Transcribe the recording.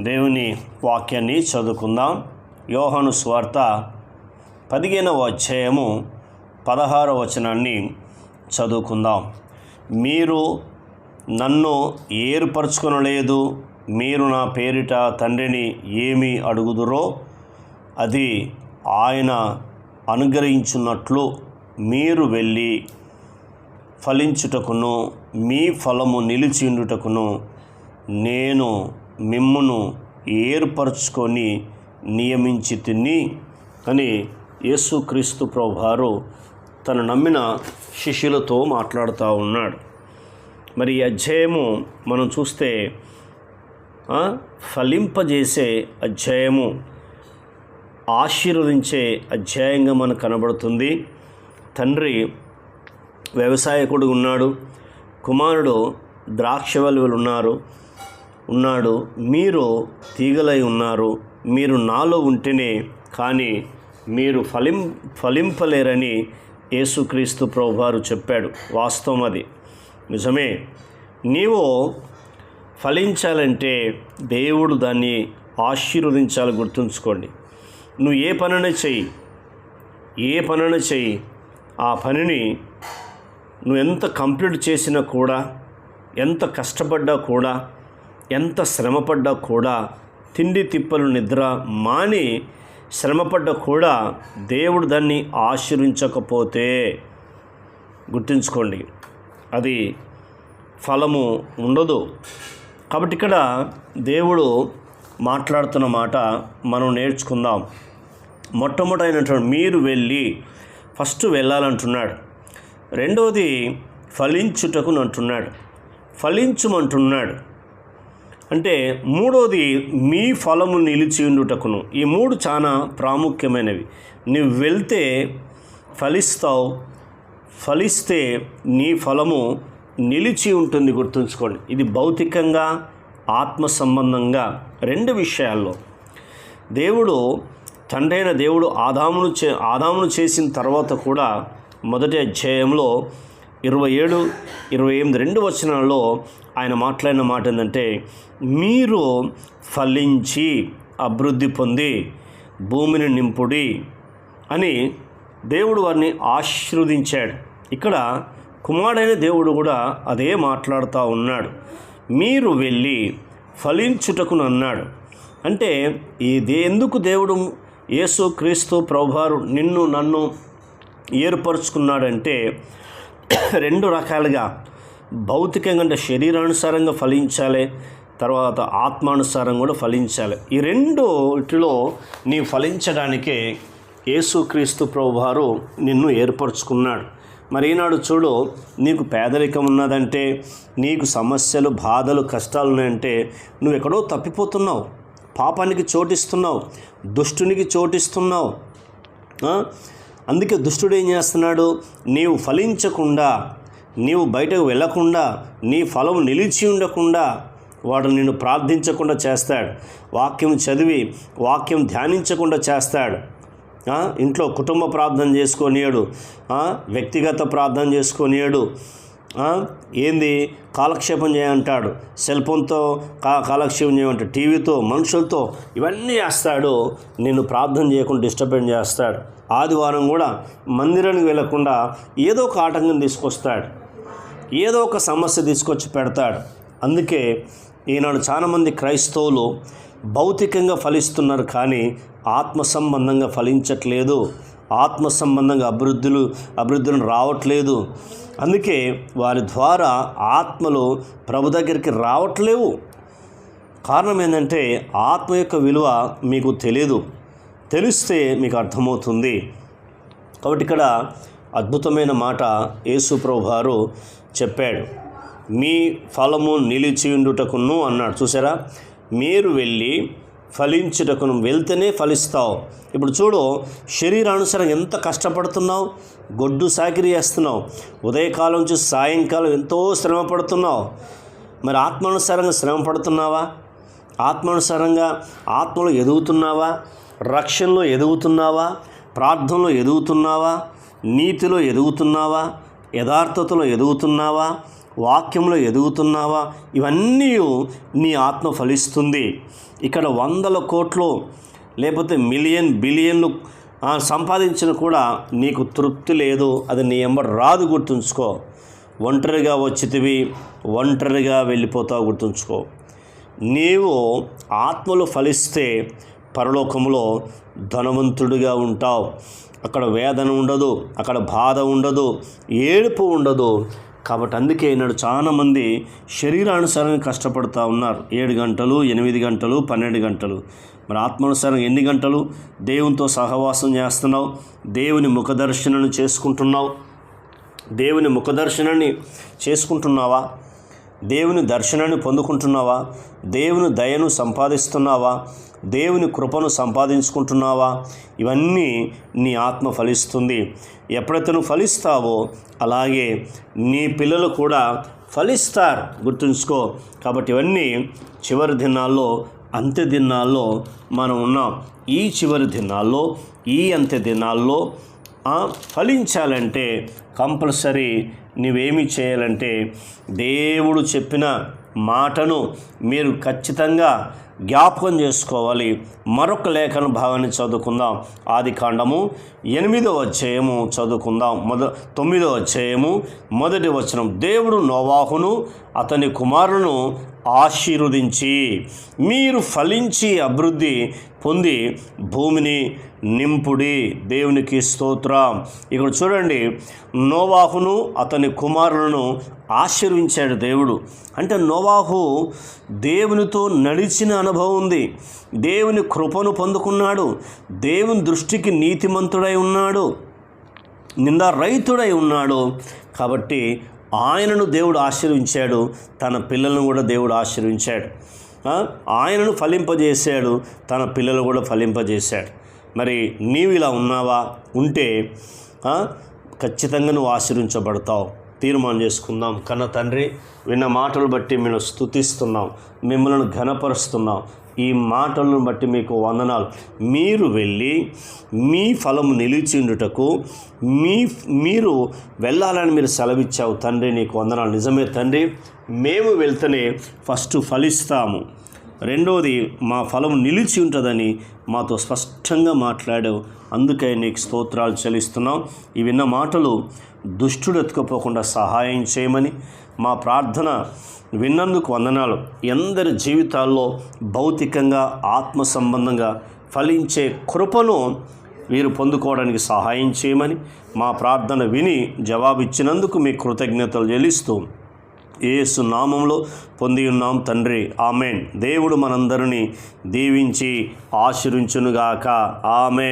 దేవుని వాక్యాన్ని చదువుకుందాం. యోహను స్వార్త పదిహేనవ అధ్యాయము పదహారవ వచనాన్ని చదువుకుందాం. మీరు నన్ను ఏర్పరచుకొనలేదు మీరు నా పేరిట తండ్రిని ఏమి అడుగుదురో అది ఆయన అనుగ్రహించున్నట్లు మీరు వెళ్ళి ఫలించుటకును మీ ఫలము నిలిచిండుటకును నేను మిమ్మును ఏర్పరచుకొని నియమించి తిని అని యేసుక్రీస్తు ప్రభువారు తను నమ్మిన శిష్యులతో మాట్లాడుతూ ఉన్నాడు. మరి ఈ అధ్యాయము మనం చూస్తే ఫలింపజేసే అధ్యాయము ఆశీర్వదించే అధ్యాయంగా మనకు కనబడుతుంది. తండ్రి వ్యవసాయకుడు ఉన్నాడు కుమారుడు ద్రాక్షవల్లులు ఉన్నారు ఉన్నాడు. మీరు తీగలై ఉన్నారు. మీరు నాలో ఉంటేనే కానీ మీరు ఫలిం ఫలింపలేరని యేసుక్రీస్తు ప్రభువారు చెప్పాడు. వాస్తవం అది. నిజమే. నీవు ఫలించాలంటే దేవుడు దాన్ని ఆశీర్వదించాలి గుర్తుంచుకోండి. నువ్వు ఏ పనైనా చెయ్యి? ఏ పనైనా చెయ్యి? ఆ పనిని నువ్వు ఎంత కంప్లీట్ చేసినా కూడా ఎంత కష్టపడ్డా కూడా ఎంత శ్రమపడ్డా కూడా తిండి తిప్పలు నిద్ర మాని శ్రమపడ్డా కూడా దేవుడు దాన్ని ఆశీర్వించకపోతే గుర్తుంచుకోండి అది ఫలము ఉండదు. కాబట్టి ఇక్కడ దేవుడు మాట్లాడుతున్న మాట మనం నేర్చుకుందాం. మొట్టమొదటైనటువంటి మీరు వెళ్ళి ఫస్ట్ వెళ్ళాలంటున్నాడు. రెండవది ఫలించుటకు అంటున్నాడు ఫలించుమంటున్నాడు. అంటే మూడోది మీ ఫలము నిలిచి ఉండుటకును ఈ మూడు చాలా ప్రాముఖ్యమైనవి. నువ్వు వెళ్తే ఫలిస్తావు ఫలిస్తే నీ ఫలము నిలిచి ఉంటుంది గుర్తుంచుకోండి. ఇది భౌతికంగా ఆత్మ సంబంధంగా రెండు విషయాల్లో. దేవుడు తండ్రైన దేవుడు ఆదామును చే ఆదామును చేసిన తర్వాత కూడా మొదటి అధ్యాయంలో ఇరవై ఏడు ఇరవై ఎనిమిది రెండు వచనాల్లో ఆయన మాట్లాడిన మాట ఏంటంటే మీరు ఫలించి అభివృద్ధి పొంది భూమిని నింపుడి అని దేవుడు వారిని ఆశీర్వదించాడు. ఇక్కడ కుమారుడైన దేవుడు కూడా అదే మాట్లాడుతూ ఉన్నాడు. మీరు వెళ్ళి ఫలించుటకును అన్నాడు. అంటే ఇది ఎందుకు దేవుడు యేసు క్రీస్తు ప్రభువారు నిన్ను నన్ను ఏర్పరచుకున్నాడంటే రెండు రకాలుగా. భౌతికంగా అంటే శరీరానుసారంగా ఫలించాలి తర్వాత ఆత్మానుసారం కూడా ఫలించాలి. ఈ రెండు వీటిలో నీ ఫలించడానికే యేసుక్రీస్తు ప్రభువారు నిన్ను ఏర్పరచుకున్నాడు. మరి ఈనాడు చూడు నీకు పేదరికం ఉన్నదంటే నీకు సమస్యలు బాధలు కష్టాలు ఉన్నాయంటే నువ్వు ఎక్కడో తప్పిపోతున్నావు. పాపానికి చోటిస్తున్నావు దుష్టునికి చోటిస్తున్నావు. అందుకే దుష్టుడు ఏం చేస్తున్నాడు? నీవు ఫలించకుండా నీవు బయటకు వెళ్ళకుండా నీ ఫలం నిలిచి ఉండకుండా వాడు నిన్ను ప్రార్థించకుండా చేస్తాడు. వాక్యం చదివి వాక్యం ధ్యానించకుండా చేస్తాడు. ఇంట్లో కుటుంబ ప్రార్థన చేసుకొనియాడు. వ్యక్తిగత ప్రార్థన చేసుకొనియాడు. ఏంది? కాలక్షేపం చేయంటాడు. సెల్ ఫోన్తో కా కాలక్షేపం చేయమంటాడు టీవీతో మనుషులతో ఇవన్నీ చేస్తాడు. నిన్ను ప్రార్థన చేయకుండా డిస్టర్బెన్స్ చేస్తాడు. ఆదివారం కూడా మందిరానికి వెళ్ళకుండా ఏదో ఒక ఆటంకం తీసుకొస్తాడు. ఏదో ఒక సమస్య తీసుకొచ్చి పెడతాడు. అందుకే ఈనాడు చాలామంది క్రైస్తవులు భౌతికంగా ఫలిస్తున్నారు కానీ ఆత్మ సంబంధంగా ఫలించట్లేదు. ఆత్మ సంబంధంగా అభివృద్ధులు అభివృద్ధులను రావట్లేదు. అందుకే వారి ద్వారా ఆత్మలు ప్రభు దగ్గరికి రావట్లేవు. కారణం ఏంటంటే ఆత్మ యొక్క విలువ మీకు తెలియదు తెలిస్తే మీకు అర్థమవుతుంది. కాబట్టి ఇక్కడ అద్భుతమైన మాట యేసు ప్రభు వారు చెప్పాడు. మీ ఫలము నిలిచియుండుటకును అన్నాడు. చూసారా? మీరు వెళ్ళి ఫలించుటకును వెళ్తేనే ఫలిస్తావు. ఇప్పుడు చూడు శరీరానుసారం ఎంత కష్టపడుతున్నావు? గొడ్డు సాకిరి చేస్తున్నావు. ఉదయకాలం నుంచి సాయంకాలం ఎంతో శ్రమ పడుతున్నావు. మరి ఆత్మానుసారంగా శ్రమ పడుతున్నావా? ఆత్మానుసారంగా ఆత్మలో ఎదుగుతున్నావా? రక్షణలో ఎదుగుతున్నావా? ప్రార్థనలో ఎదుగుతున్నావా? నీతిలో ఎదుగుతున్నావా? యథార్థతలో ఎదుగుతున్నావా? వాక్యంలో ఎదుగుతున్నావా? ఇవన్నీ నీ ఆత్మ ఫలిస్తుంది. ఇక్కడ వందల కోట్లు లేకపోతే మిలియన్ బిలియన్లు సంపాదించిన కూడా నీకు తృప్తి లేదు. అది నీ ఎంబడి రాదు గుర్తుంచుకో. ఒంటరిగా వచ్చితివి ఒంటరిగా వెళ్ళిపోతావు గుర్తుంచుకో. నీవు ఆత్మలు ఫలిస్తే పరలోకములో ధనవంతుడిగా ఉంటావు. అక్కడ వేదన ఉండదు అక్కడ బాధ ఉండదు ఏడుపు ఉండదు. కాబట్టి అందుకే ఈనాడు చాలామంది శరీరానుసారంగా కష్టపడుతూ ఉన్నారు. ఏడు గంటలు ఎనిమిది గంటలు పన్నెండు గంటలు. మరి ఆత్మానుసారం ఎన్ని గంటలు? దేవునితో సహవాసం చేస్తున్నావు దేవుని ముఖదర్శనను చేసుకుంటున్నావు. దేవుని ముఖదర్శనాన్ని చేసుకుంటున్నావా? దేవుని దర్శనాన్ని పొందుకుంటున్నావా? దేవుని దయను సంపాదిస్తున్నావా? దేవుని కృపను సంపాదించుకుంటున్నావా? ఇవన్నీ నీ ఆత్మ ఫలిస్తుంది. ఎప్పుడైతే నువ్వు ఫలిస్తావో అలాగే నీ పిల్లలు కూడా ఫలిస్తారు. గుర్తుంచుకో. కాబట్టి ఇవన్నీ చివరి దినాల్లో అంత్య దినాల్లో మనం ఉన్నాం. ఈ చివరి దినాల్లో ఈ అంత్య దినాల్లో ఫలించాలంటే కంపల్సరీ నువ్వేమి చేయాలంటే దేవుడు చెప్పిన మాటను మీరు ఖచ్చితంగా జ్ఞాపకం చేసుకోవాలి. మరొక లేఖన భాగాన్ని చదువుకుందాం. ఆది కాండము ఎనిమిదో అధ్యాయము చదువుకుందాం. మొద తొమ్మిదో అధ్యాయము మొదటి వచనం. దేవుడు నోవాహును అతని కుమారులను ఆశీర్వదించి మీరు ఫలించి అభివృద్ధి పొంది భూమిని నింపుడి. దేవునికి స్తోత్రం. ఇక్కడ చూడండి నోవాహును అతని కుమారులను ఆశీర్వించాడు దేవుడు. అంటే నోవాహు దేవునితో నడిచిన అనుభవం ఉంది. దేవుని కృపను పొందుకున్నాడు. దేవుని దృష్టికి నీతిమంతుడై ఉన్నాడు. నింద రైతుడై ఉన్నాడు. కాబట్టి ఆయనను దేవుడు ఆశీర్వించాడు. తన పిల్లలను కూడా దేవుడు ఆశీర్వించాడు. ఆయనను ఫలింపజేశాడు. తన పిల్లలు కూడా ఫలింపజేశాడు. మరి నీవు ఇలా ఉన్నావా? ఉంటే ఖచ్చితంగా నువ్వు ఆశీర్వించబడతావు. తీర్మానం చేసుకుందాం. కన్న తండ్రి విన్న మాటలు బట్టి మేము స్తుతిస్తున్నాం. మిమ్మల్ని ఘనపరుస్తున్నాం. ఈ మాటలను బట్టి మీకు వందనాలు. మీరు వెళ్ళి మీ ఫలము నిలిచిండుటకు మీ మీరు వెళ్ళాలని మీరు సెలవిచ్చావు తండ్రి నీకు వందనాలు. నిజమే తండ్రి మేము వెళ్తేనే ఫస్ట్ ఫలిస్తాము. రెండవది మా ఫలం నిలిచి ఉంటుందని మాతో స్పష్టంగా మాట్లాడావు. అందుకే నీకు స్తోత్రాలు చెల్లిస్తున్నాం. ఈ విన్న మాటలు దుష్టుడు ఎత్తుకుపోకుండా సహాయం చేయమని మా ప్రార్థన విన్నందుకు వందనాలు. ఎందరి జీవితాల్లో భౌతికంగా ఆత్మ సంబంధంగా ఫలించే కృపను వీరు పొందుకోవడానికి సహాయం చేయమని మా ప్రార్థన విని జవాబిచ్చినందుకు మీ కృతజ్ఞతలు చెల్లిస్తూ ఏసు నామంలో పొంది ఉన్నాం తండ్రి. ఆమెన్. దేవుడు మనందరినీ దీవించి ఆశీర్వించునుగాక. ఆమెన్.